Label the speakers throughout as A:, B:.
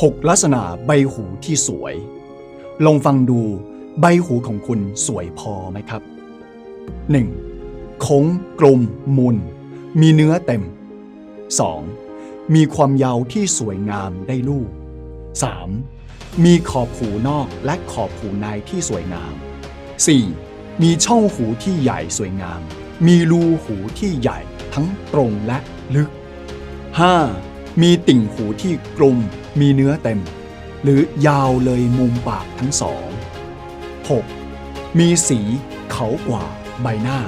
A: 6 ลักษณะใบหูที่สวย ลองฟังดูใบหูของคุณสวยพอไหมครับ 1. โค้งกลมมุน มีเนื้อเต็ม 2. มีความยาวที่สวยงามได้ลูก 3. มีขอบหูนอกและขอบหูในที่สวยงาม 4. มีช่องหูที่ใหญ่สวยงาม มีรูหูที่ใหญ่ทั้งตรงและลึก 5. มีติ่งหูที่กลมมีเนื้อเต็ม หรือยาวเลยมุมปากทั้งสอง 6. มีสีขาวกว่าใบหน้า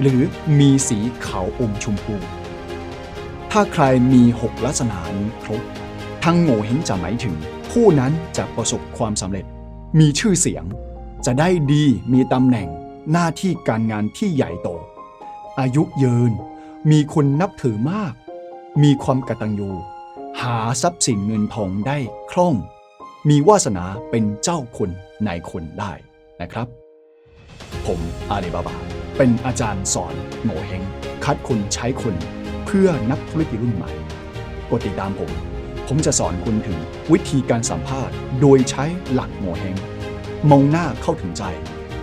A: หรือมีสีขาวอมชมพู ถ้าใครมี6ลักษณะนี้ครบ ทั้งโง่เฮงจะหมายถึง ผู้นั้นจะประสบความสำเร็จ มีชื่อเสียง จะได้ดีมีตำแหน่งหน้าที่การงานที่ใหญ่โต อายุยืน มีคนนับถือมาก มีความกตัญญู หาทรัพย์สินเงินทองได้คล่อง มีวาสนาเป็นเจ้าคนนายคนได้นะครับ ผมอาลีบาบา เป็นอาจารย์สอนโง่เฮง คัดคนใช้คนเพื่อนักธุรกิจรุ่นใหม่กดติดตามผม ผมจะสอนคุณถึงวิธีการสัมภาษณ์ โดยใช้หลักโง่เฮง มองหน้าเข้าถึงใจ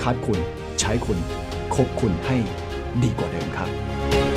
A: คัดคุณใช้คุณคบคุณให้ดีกว่าเดิมครับ